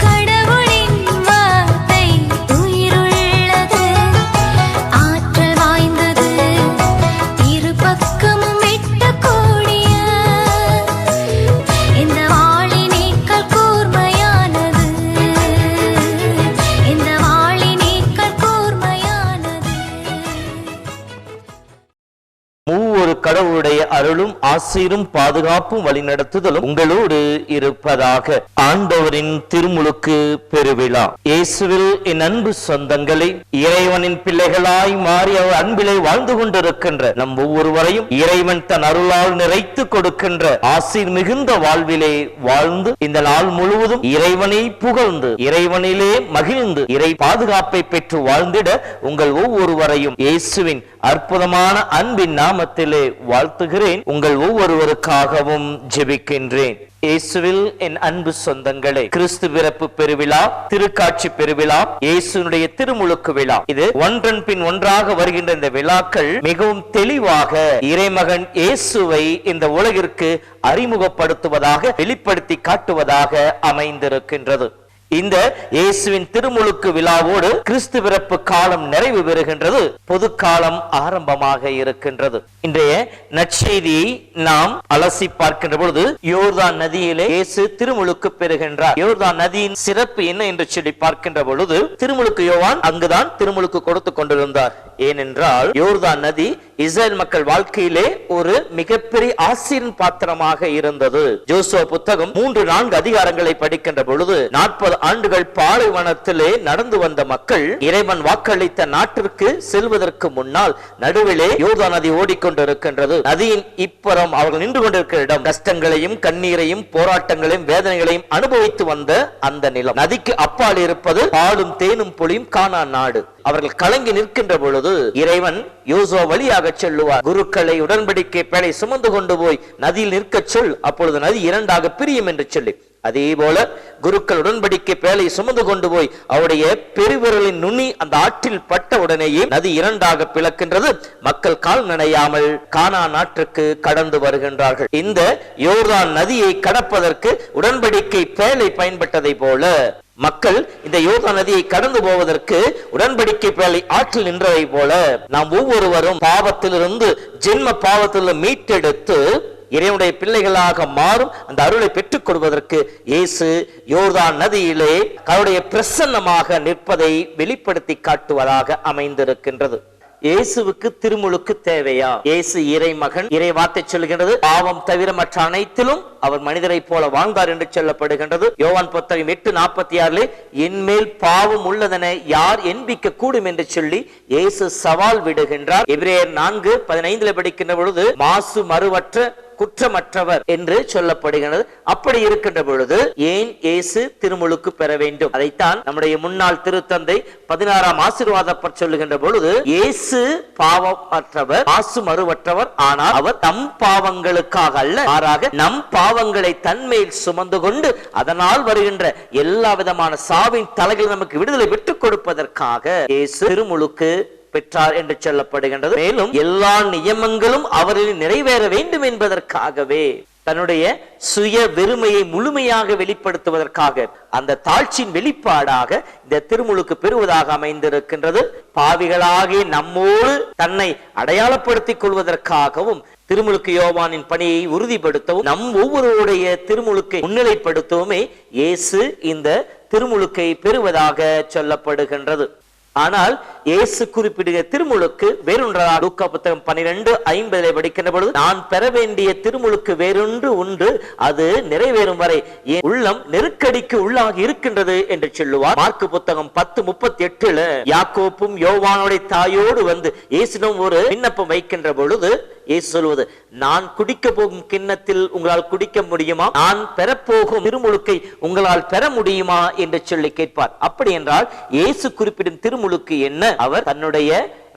கடவுளின் வார்த்தை உயிருள்ளது. ஆற்றல் வாய்ந்தது. இரு பக்கமும் எட்ட கூடிய இந்த வாளினீக்கள் கூர்மையானது. இந்த வாளினீக்கள் கூர்மையானது. மூவொரு கடவுளுடைய அருளும் ஆசீரும் பாதுகாப்பும் வழிநடத்துதலும் உங்களோடு இருப்பதாக ஆண்டவரின் திருமுழுக்கு பெருவிழா. இயேசுவில் என் அன்பு சொந்தங்களை இறைவனின் பிள்ளைகளாய் மாறி அவர் அன்பிலே வாழ்ந்து கொண்டிருக்கின்ற நம் ஒவ்வொருவரையும் இறைவன் தன் அருளால் நிறைத்து கொடுக்கின்ற ஆசீர் மிகுந்த வாழ்விலே வாழ்ந்து இந்த நாள் முழுவதும் இறைவனை புகழ்ந்து இறைவனிலே மகிழ்ந்து இறை பாதுகாப்பை பெற்று வாழ்ந்திட உங்கள் ஒவ்வொருவரையும் இயேசுவின் அற்புதமான அன்பின் நாமத்திலே வாழ்த்துகிறேன். உங்கள் ஒவ்வொருவருக்காகவும் ஜெபிக்கின்றேன். இயேசுவில் என் அன்பு சொந்தங்களே கிறிஸ்து பிறப்பு பெருவிழா திருக்காட்சி பெருவிழா இயேசுனுடைய திருமுழுக்கு விழா. இது ஒன்றன் பின் ஒன்றாக வருகின்ற இந்த விழாக்கள் மிகவும் தெளிவாக இறைமகன் இயேசுவை இந்த உலகிற்கு அறிமுகப்படுத்துவதாக வெளிப்படுத்தி காட்டுவதாக அமைந்திருக்கின்றது. இந்த இயேசுவின் திருமுழுக்கு விழாவோடு கிறிஸ்து பிறப்பு காலம் நிறைவு பெறுகின்றது. பொது காலம் ஆரம்பமாக இருக்கின்றது. இன்றைய நற்செய்தியை நாம் அலசி பார்க்கின்ற பொழுது யோர்தான் நதியிலே இயேசு திருமுழுக்கு பெறுகின்றார். யோர்தான் நதியின் சிறப்பு என்ன என்று சொல்லி பார்க்கின்ற பொழுது திருமுழுக்கு யோவான் அங்குதான் திருமுழுக்கு கொடுத்து கொண்டிருந்தார். ஏனென்றால் யோர்தான் நதி இஸ்ரேல் மக்கள் வாழ்க்கையிலே ஒரு மிகப்பெரிய ஆசிரியன் பாத்திரமாக இருந்தது. ஜோசுவா புத்தகம் மூன்று நான்கு அதிகாரங்களை படிக்கின்ற பொழுது நாற்பது ஆண்டுகள் பாலைவனத்திலே நடந்து வந்த மக்கள் இறைவன் வாக்களித்த நாட்டிற்கு செல்வதற்கு முன்னால் நடுவிலே யோர்தா நதி ஓடிக்கொண்டிருக்கின்றது. நதியின் இப்புறம் அவர்கள் நின்று கொண்டிருக்கிற இடம். கஷ்டங்களையும் கண்ணீரையும் போராட்டங்களையும் வேதனைகளையும் அனுபவித்து வந்த அந்த நிலம். நதிக்கு அப்பால் இருப்பது பாலும் தேனும் பொழியும் காணா நாடு. அவர்கள் கலங்கி நிற்கின்ற பொழுது இறைவன் யோசுவா வழியாக செல்லுவார். குருக்களை உடன்படிக்கை பேழை சுமந்து கொண்டு போய் நதியில் நிற்கச் சொல். அப்பொழுது நதி இரண்டாக பிரியும் என்று சொல்லி. அதே போல குருக்கள் உடன்படிக்கை பேலை சுமந்து கொண்டு போய் அவருடைய பெருவிரலின் நுனி அந்த ஆற்றில் பட்ட உடனேயே நதி இரண்டாக பிளக்கின்றது. மக்கள் கால் நனையாமல் கானா நாட்டுக்கு கடந்து வருகின்றார்கள். இந்த யோர்தான் நதியை கடப்பதற்கு உடன்படிக்கை பேலை பயன்பட்டதை போல மக்கள் இந்த யோகா நதியை கடந்து போவதற்கு உடன்படிக்கை பேழை ஆற்றில் நின்றதை போல நாம் ஒவ்வொருவரும் பாவத்திலிருந்து ஜென்ம பாவத்திலிருந்து மீட்டெடுத்து இறைவனுடைய பிள்ளைகளாக மாறும் அந்த அருளை பெற்றுக் கொள்வதற்கு இயேசு யோர்தான் நதியிலே அவருடைய பிரசன்னமாக நிற்பதை வெளிப்படுத்தி காட்டுவதாக அமைந்திருக்கின்றது. இயேசுவுக்கு திருமுழுக்கு தேவையா? இயேசு இறை மகன் இறை வார்த்தை சொல்கின்றது பாவம் தவிர மற்ற அனைத்திலும் அவர் மனிதரை போல வாழ்ந்தார் என்று சொல்லப்படுகின்றது. யோவான் புத்தகம் எட்டு நாற்பத்தி ஆறுல என்மேல் பாவம் உள்ளதென யார் என்பிக்க கூடும் என்று சொல்லி இயேசு சவால் விடுகின்றார். எபிரேயர் நான்கு பதினைந்துல படிக்கின்ற பொழுது மாசு மறுவற்ற குற்றமற்றவர் என்று சொல்லப்படுகிறது அப்படி இருக்கின்ற பொழுது ஏன் இயேசு திருமுழுக்கு பெற வேண்டும்? அதைத்தான் நம்முடைய முன்னாள் திருத்தந்தை பதினாறாம் ஆசீர்வாதப்பர் சொல்லுகின்ற பொழுது இயேசு பாவமற்றவர் மாசு மறுவற்றவர் ஆனால் அவர் தம் பாவங்களுக்காக அல்ல மாறாக நம் பாவ பாவங்களை தன்மையில் சுமந்து கொண்டு அதனால் வருகின்ற எல்லா விதமான சாவின் தலைகள் நமக்கு விடுதலை பெற்றுக் கொடுப்பதற்காக திருமுழுக்கு பெற்றார் என்று சொல்லப்படுகின்றது. மேலும் எல்லா நியமங்களும் அவரில் நிறைவேற வேண்டும் என்பதற்காகவே தன்னுடைய சுய வெறுமையை முழுமையாக வெளிப்படுத்துவதற்காக அந்த தாழ்ச்சியின் வெளிப்பாடாக இந்த திருமுழுக்கு பெறுவதாக அமைந்திருக்கின்றது. பாவிகளாகி நம்மோடு தன்னை அடையாளப்படுத்திக் கொள்வதற்காகவும் திருமுழுக்கு யோவானின் பணியை உறுதிப்படுத்தவும் நம் ஒவ்வொருவருடைய திருமுழுக்கை முன்னிலைப்படுத்தவுமே இயேசு இந்த திருமுழுக்கை பெறுவதாக சொல்லப்படுகின்றது. ஆனால் இயேசு குறிப்பிடுகிற திருமுழுக்கு வேறொன்றா லூக்கா புத்தகம் பன்னிரெண்டு ஐம்பதிலே படிக்கின்ற பொழுது நான் பெற வேண்டிய திருமுழுக்கு வேறொன்று உண்டு அது நிறைவேறும் வரை என் உள்ளம் நெருக்கடிக்கு உள்ளாகி இருக்கின்றது என்று சொல்லுவார். மார்க்கு புத்தகம் பத்து முப்பத்தி எட்டுல யாக்கோப்பும் யோவானுடைய தாயோடு வந்து இயேசுடும் ஒரு விண்ணப்பம் வைக்கின்ற பொழுது இயேசு சொல்வது நான் குடிக்க போகும் கிண்ணத்தில் உங்களால் குடிக்க முடியுமா? நான் பெறப்போகும் திருமுழுக்கை உங்களால் பெற முடியுமா? என்று சொல்லி கேட்பார். அப்படி என்றால் இயேசு குறிப்பிடும் திருமுழுக்கு என்ன? அவர் தன்னுடைய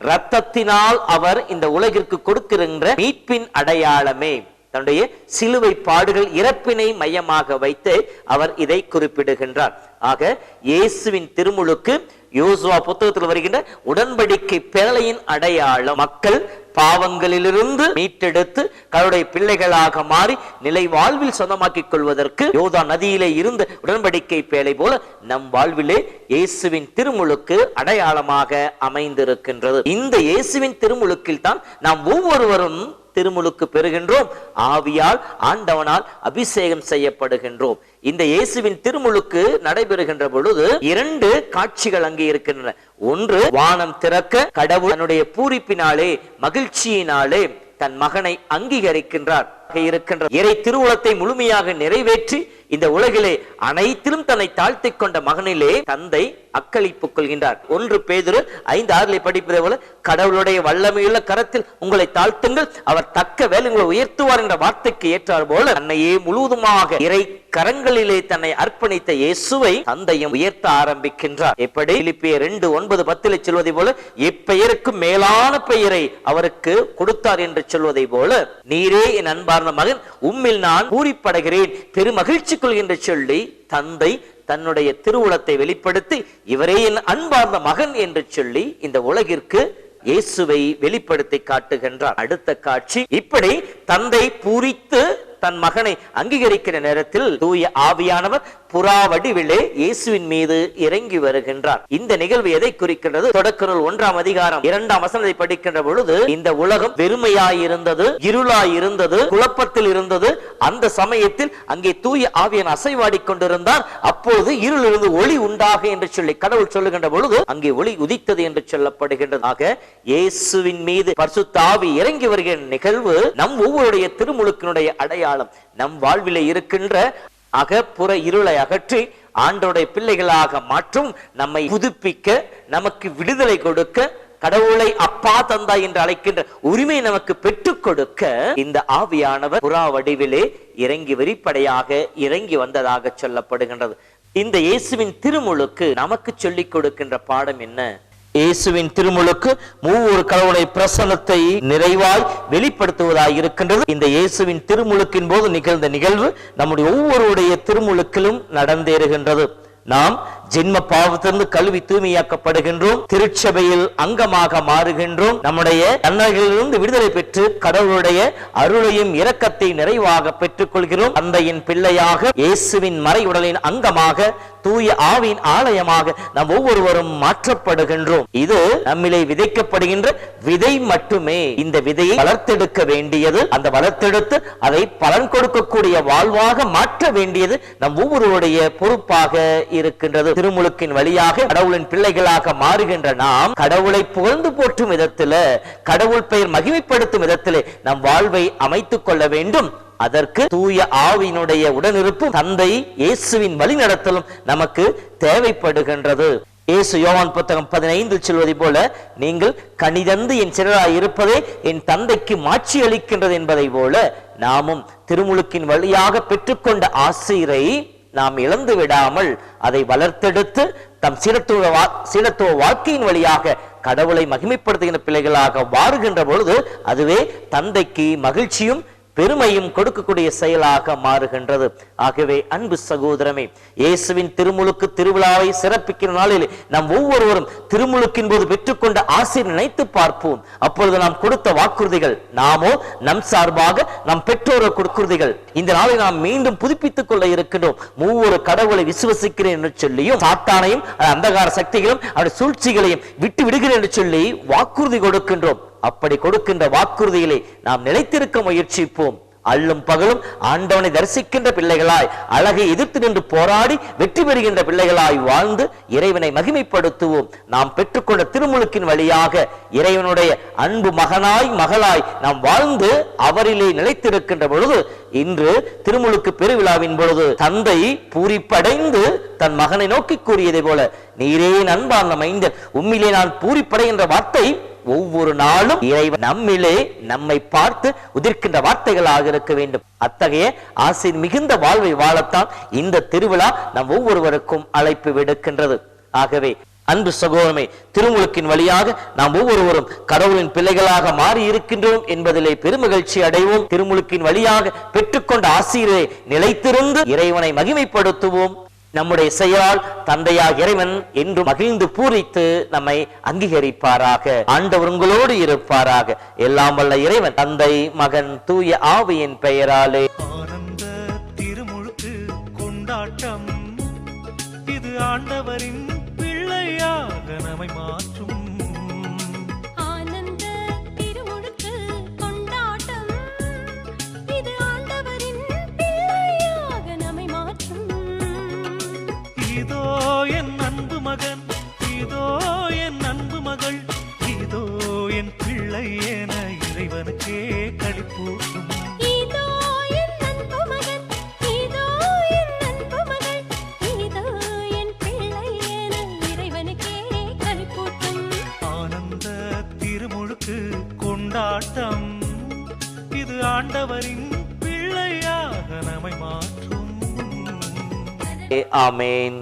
ரத்தத்தினால் அவர் இந்த உலகிற்கு கொடுக்கின்ற மீட்பின் அடையாளமே. தன்னுடைய சிலுவை பாடுகள் இறப்பினை மையமாக வைத்து அவர் இதை குறிப்பிடுகின்றார். ஆக இயேசுவின் திருமுழுக்கு யோசுவா புத்தகத்தில் வருகின்ற உடன்படிக்கை பேரலையின் அடையாளம் மக்கள் பாவங்களிலிருந்து மீட்டெடுத்து கருடைய பிள்ளைகளாக மாறி நிலை வாழ்வில் சொந்தமாக்கிக் கொள்வதற்கு யோதா நதியிலே இருந்த உடன்படிக்கை பேழை போல நம் வாழ்விலே இயேசுவின் திருமுழுக்கு அடையாளமாக அமைந்திருக்கின்றது. இந்த இயேசுவின் திருமுழுக்கில் தான் நாம் ஒவ்வொருவரும் திருமுழுக்கு பெறுகின்றோம். ஆவியால் ஆண்டவனால் அபிஷேகம் செய்யப்படுகின்றோம். இந்த இயேசுவின் திருமுழுக்கு நடைபெறுகின்ற பொழுது இரண்டு காட்சிகள் அங்கே இருக்கின்றன. ஒன்று வானம் திறக்க கடவுள் தன்னுடைய பூரிப்பினாலே மகிழ்ச்சியினாலே தன் மகனை அங்கீகரிக்கின்றார். இருக்கின்ற இறை திருவுளத்தை முழுமையாக நிறைவேற்றி இந்த உலகிலே அனைத்திலும் தன்னை தாழ்த்தி கொண்ட மகனிலே தந்தை அக்களிப்புக் கொள்கின்றார். ஒன்று பேதுரு ஐந்து ஆறிலே படிப்பதை போல கடவுளுடைய வல்லமையுள்ள கரத்தில் உங்களை தாழ்த்துங்கள் அவர் தக்க வேலை உங்களை உயர்த்துவார் என்ற வார்த்தைக்கு ஏற்றார் போல தன்னையே முழுவதுமாக இறை கரங்களிலே தன்னை அர்ப்பணித்த இயேசுவை தந்தையும் உயர்த்த ஆரம்பிக்கின்றார். எப்படி? இலிப்பிய ரெண்டு ஒன்பது பத்திலே சொல்வதை போல இப்பெயருக்கு மேலான பெயரை அவருக்கு கொடுத்தார் என்று சொல்வதை போல நீரே என் அன்பார் அன்பார்ந்த மகன் உம்மில் நான் பூரிப்படைகிறேன். பெருமகிழ்ச்சி கொள்கின்ற சொல்லி தந்தை தன்னுடைய திருவுளத்தை வெளிப்படுத்தி இவரே என் அன்பார்ந்த மகன் என்று சொல்லி இந்த உலகிற்கு இயேசுவை வெளிப்படுத்தி காட்டுகின்றார். அடுத்த காட்சி இப்படி தந்தை பூரித்து தன் மகனை அங்கீகரிக்கிற நேரத்தில் தூய ஆவியானவர் புறா வடிவிலே இயேசுவின் மீது இறங்கி வருகின்றார். இந்த நிகழ்வு எதை குறிக்கின்றது? தொடக்க ஒன்றாம் அதிகாரம் இரண்டாம் வசனத்தை படிக்கின்ற பொழுது இந்த உலகம் வெறுமையாயிருந்தது இருந்தது குழப்பத்தில் இருந்தது அந்த சமயத்தில் அங்கே தூய ஆவியன் அசைவாடி கொண்டிருந்தார் அப்போது இருளிலிருந்து ஒளி உண்டாக என்று சொல்லி கடவுள் சொல்லுகின்ற பொழுது அங்கே ஒளி உதித்தது என்று சொல்லப்படுகின்றதாக இயேசுவின் மீது பரிசுத்த ஆவி இறங்கி வருகிற நிகழ்வு நம் ஒவ்வொருடைய திருமுழுக்கினுடைய அடையாளம். அடையாளம் நம் வாழ்விலே இருக்கின்ற அகப்புற இருளை அகற்றி ஆண்டோடைய பிள்ளைகளாக மாற்றும் நம்மை புதுப்பிக்க நமக்கு விடுதலை கொடுக்க கடவுளை அப்பா தந்தா என்று அழைக்கின்ற உரிமை நமக்கு பெற்றுக் கொடுக்க இந்த ஆவியானவர் புறா வடிவிலே இறங்கி வெளிப்படையாக இறங்கி வந்ததாக சொல்லப்படுகின்றது. இந்த இயேசுவின் திருமுழுக்கு நமக்கு சொல்லிக் கொடுக்கின்ற பாடம் என்ன? இயேசுவின் திருமுழுக்கு மூவொரு கடவுளை பிரசனத்தை நிறைவாய் வெளிப்படுத்துவதாய் இருக்கின்றது. இந்த இயேசுவின் திருமுழுக்கின் போது நிகழ்ந்த நிகழ்வு நம்முடைய ஒவ்வொருடைய திருமுழுக்கிலும் நடந்தேறுகின்றது. நாம் ஜென்ம பாவத்திலிருந்து கல்வி தூய்மையாக்கப்படுகின்றோம். திருச்சபையில் அங்கமாக மாறுகின்றோம். நம்முடைய தன்னர்களிலிருந்து விடுதலை பெற்று கடவுளுடைய அருளையும் இரக்கத்தை நிறைவாக பெற்றுக் கொள்கிறோம் தந்தையின் பிள்ளையாக இயேசுவின் மறை உடலின் அங்கமாக தூய ஆவின் ஆலயமாக நாம் ஒவ்வொருவரும் மாற்றப்படுகின்றோம். இது நம்மிலே விதைக்கப்படுகின்ற விதை மட்டுமே. இந்த விதையை வளர்த்தெடுக்க வேண்டியது அந்த வளர்த்தெடுத்து அதை பலன் கொடுக்கக்கூடிய வாழ்வாக மாற்ற வேண்டியது நம் ஒவ்வொருவருடைய பொறுப்பாக இருக்கின்றது. திருமுழுக்கின் வழியாக கடவுளின் பிள்ளைகளாக மாறுகின்ற நாம் கடவுளை புகழ்ந்து போற்றும் விதத்தில் கடவுள் பெயர் மகிமைப்படுத்தும் விதத்தில் நம் வாழ்வை அமைத்துக் கொள்ள வேண்டும். அதற்கு தூய ஆவியினுடைய உடனிருப்பு தந்தை இயேசுவின் வழி நடத்தலும் நமக்கு தேவைப்படுகின்றது. இயேசு யோவான் புத்தகம் பதினைந்து சொல்வதை போல நீங்கள் கனிதந்து என் சிறராய் இருப்பதே என் தந்தைக்கு மாட்சி அளிக்கின்றது என்பதை போல நாமும் திருமுழுக்கின் வழியாக பெற்றுக்கொண்ட ஆசிரியரை நாம் இழந்து விடாமல் அதை வளர்த்தெடுத்து தம் சீரத்துவ வா சீரத்துவ வாழ்க்கையின் வழியாக கடவுளை மகிமைப்படுத்துகின்ற பிள்ளைகளாக வாருகின்ற பொழுது அதுவே தந்தைக்கு மகிழ்ச்சியும் பெருமையும் கொடுக்கக்கூடிய செயலாக மாறுகின்றது. ஆகவே அன்பு சகோதரமே இயேசுவின் திருமுழுக்கு திருவிழாவை சிறப்பிக்கிற நாளில் நாம் ஒவ்வொருவரும் திருமுழுக்கின் போது பெற்றுக்கொண்ட ஆசிரியர் நினைத்து பார்ப்போம். அப்பொழுது நாம் கொடுத்த வாக்குறுதிகள் நாமோ நம் சார்பாக நம் பெற்றோர் கொடுக்குறுதிகள். இந்த நாளை நாம் மீண்டும் புதுப்பித்துக் கொள்ள இருக்கின்றோம். மூவொரு கடவுளை விசுவசிக்கிறேன் என்று சொல்லியும் சாத்தானையும் அந்தகார சக்திகளும் அவருடைய சூழ்ச்சிகளையும் விட்டு விடுகிறேன் என்று சொல்லி வாக்குறுதி கொடுக்கின்றோம். அப்படி கொடுக்கின்ற வாக்குறுதியிலே நாம் நிலைத்திருக்க முயற்சிப்போம். அள்ளும் பகலும் ஆண்டவனை தரிசிக்கின்ற பிள்ளைகளாய் அழகை எதிர்த்து நின்று போராடி வெற்றி பெறுகின்ற பிள்ளைகளாய் வாழ்ந்து இறைவனை மகிமைப்படுத்துவோம். நாம் பெற்றுக்கொண்ட திருமுழுக்கின் வழியாக இறைவனுடைய அன்பு மகனாய் மகளாய் நாம் வாழ்ந்து அவரிலே நிலைத்திருக்கின்ற பொழுது இன்று திருமுழுக்கு பெருவிழாவின் பொழுது தந்தை பூரிப்படைந்து தன் மகனை நோக்கி கூறியதை போல நீரே நண்பான் மைந்தன் உண்மையிலே நான் பூரிப்படைகின்ற வார்த்தை ஒவ்வொரு நாளும் இறைவன் நம்மிலே நம்மை பார்த்து உதிர்க்கின்ற வார்த்தைகளாக இருக்க வேண்டும். அத்தகைய ஆசை மிகுந்த வாழ்வை வாழத்தான் இந்த திருவிழா நம் ஒவ்வொருவருக்கும் அழைப்பு விடுக்கின்றது. ஆகவே அன்பு சகோதரமே திருமுழுக்கின் வழியாக நாம் ஒவ்வொருவரும் கடவுளின் பிள்ளைகளாக மாறி இருக்கின்றோம் என்பதிலே பெருமகிழ்ச்சி அடைவோம். திருமுழுக்கின் வழியாக பெற்றுக்கொண்ட ஆசிரியரை நிலைத்திருந்து இறைவனை மகிமைப்படுத்துவோம். நம்முடைய செயலால் தந்தையாக இறைவன் என்று மகிழ்ந்து பூரித்து நம்மை அங்கீகரிப்பாராக. ஆண்டவருங்களோடு இருப்பாராக. எல்லாம் வல்ல இறைவன். தந்தை மகன் தூய ஆவியின் பெயராலே. ஆனந்த திருமுழுக்கு கொண்டாட்டம். இது ஆண்டவரின் ஆண்டவரின் பிள்ளையாக நம்மை மாற்றும். ஆமேன்.